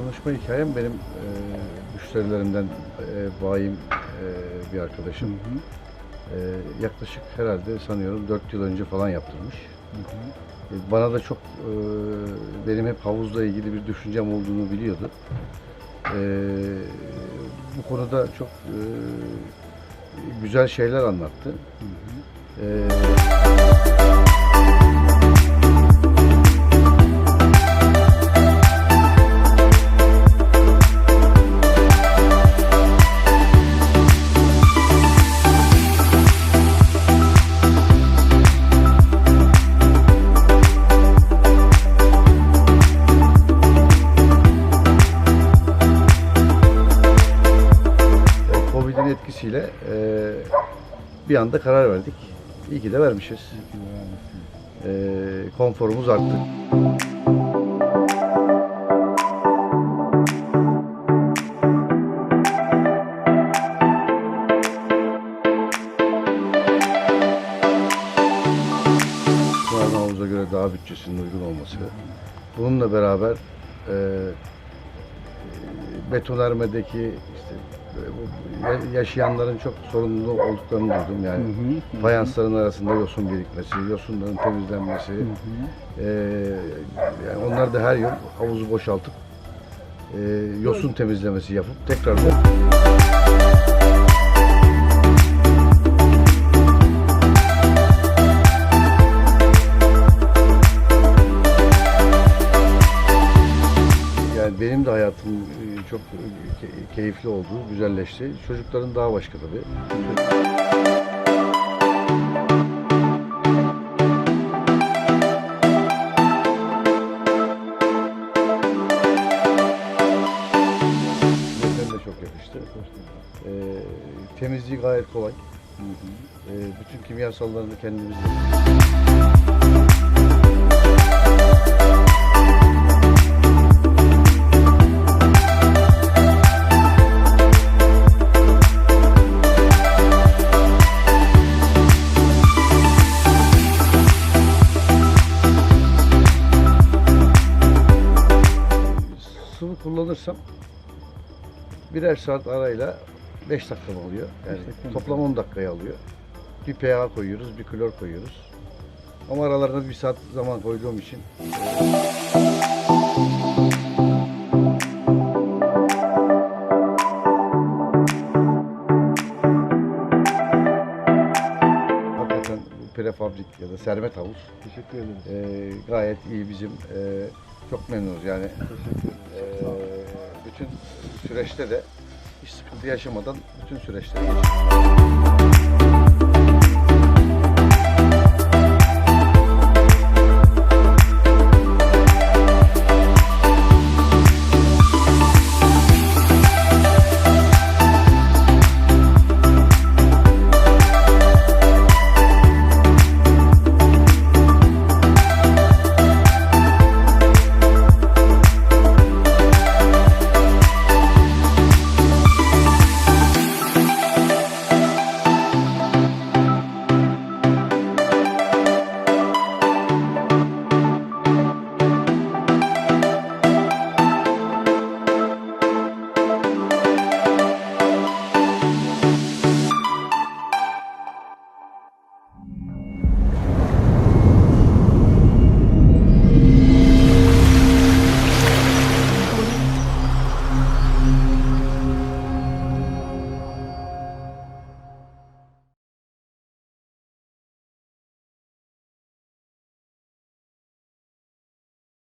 tanışma hikayem benim e, müşterilerimden e, bayim e, bir arkadaşım. E, yaklaşık herhalde sanıyorum 4 yıl önce falan yaptırmış. E, Bana da çok e, benim hep havuzla ilgili bir düşüncem olduğunu biliyordu. E, bu konuda çok e, güzel şeyler anlattı. E, E, Etkisiyle e, bir anda karar verdik. İyi ki de vermişiz. E, konforumuz arttı. Havuza göre daha bütçesinin uygun olması. Bununla beraber e, betonarmedeki işte bu ya- yaşayanların çok sorunlu olduklarını duydum. Yani fayansların arasında yosun birikmesi, yosunların temizlenmesi. e, yani onlar da her yıl havuzu boşaltıp e, yosun temizlemesi yapıp tekrar Yani benim de hayatım çok e, ke- keyifli oldu, güzelleşti. Çocukların daha başka tabii. Yemekten de çok yakıştı. E, temizliği gayet kolay. E, bütün kimyasallarını kendimiz sıvı kullanırsam birer saat arayla 5 dakika mı alıyor? Yani Beş dakika toplam 10 dakikayı alıyor. Bir pH koyuyoruz, bir klor koyuyoruz. Ama aralarında bir saat zaman koyduğum için hakikaten bu prefabrik ya da sermet havuz Teşekkür ederiz. e, gayet iyi bizim e, çok memnunuz yani e, bütün süreçte de hiç sıkıntı yaşamadan bütün süreçte geçtik.